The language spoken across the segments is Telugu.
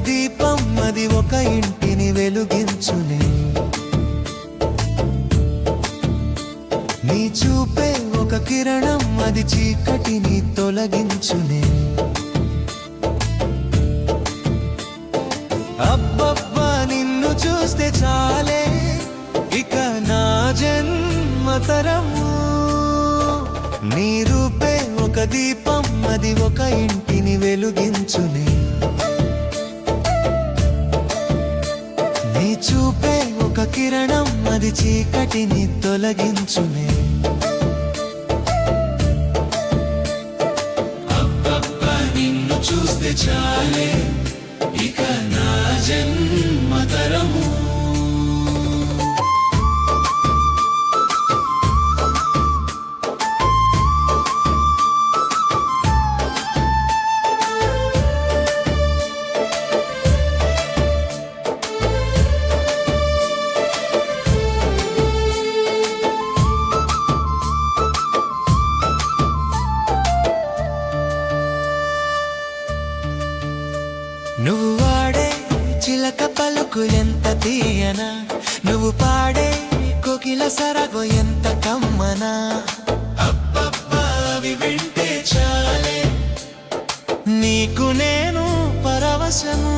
ఒక దీపం అది ఒక ఇంటిని వెలుగించునే. నీ చూపే ఒక కిరణం అది చీకటిని తొలగించునే. అబ్బబ్బా నిన్ను చూస్తే చాలే. ఇక నా జన్మతరము. నీ రూపే ఒక దీపం అది ఒక ఇంటిని వెలుగించునే. చూపే ఒక కిరణం అది చీకటిని తొలగించునే. నిన్ను చూస్తే చాలే. ఇక నా జన్మ పలుకులెంత తీయన? ఎంత నువ్వు పాడే కోకిల సరగో ఎంత కమ్మనా? అబ్బబ్బా అవి వింటే చాలే. నీకు నేను పరవశము.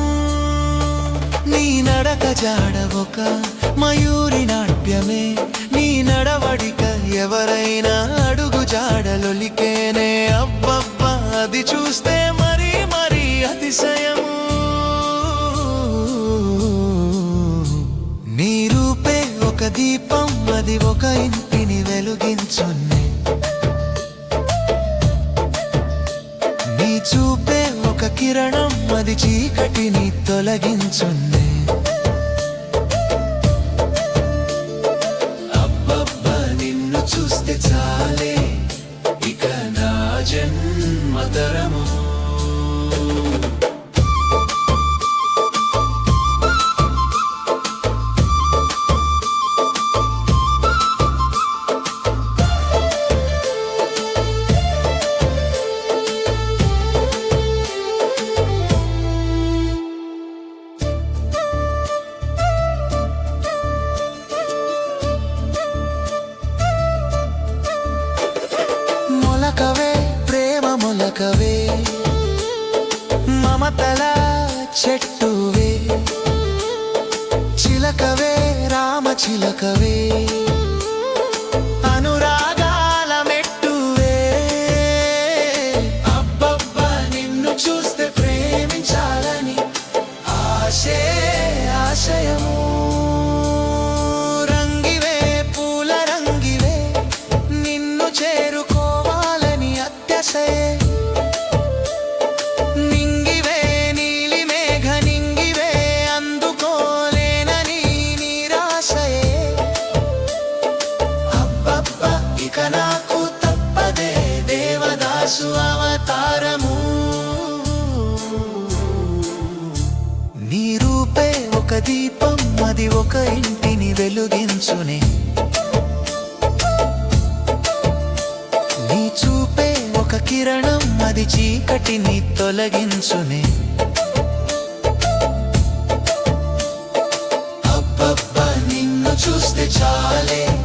నీ నడక జాడ ఒక మయూరి నాట్యమే. నీ నడవడిక ఎవరైనా అడుగు జాడలొలికేనే. అబ్బబ్బా అది చూస్తే దీపం అది ఒక ఇంటిని వెలుగించున్నే నీ చూపే ఒక కిరణం అది చీకటిని తొలగించున్నే అబ్బబ్బా నిన్ను చూస్తే చాలే. ఇక నా జన్మతరము మొలకవే మమతల చెట్టువే చిలకవే రామ చిలకవే. యేసు అవతారము నీ రూపే ఒక దీపం అది ఒక ఇంటిని వెలుగించునే. నీ చూపే ఒక కిరణం అది చీకటిని తొలగించునే. అబ్బబ్బా నిన్ను చూస్తే చాలే.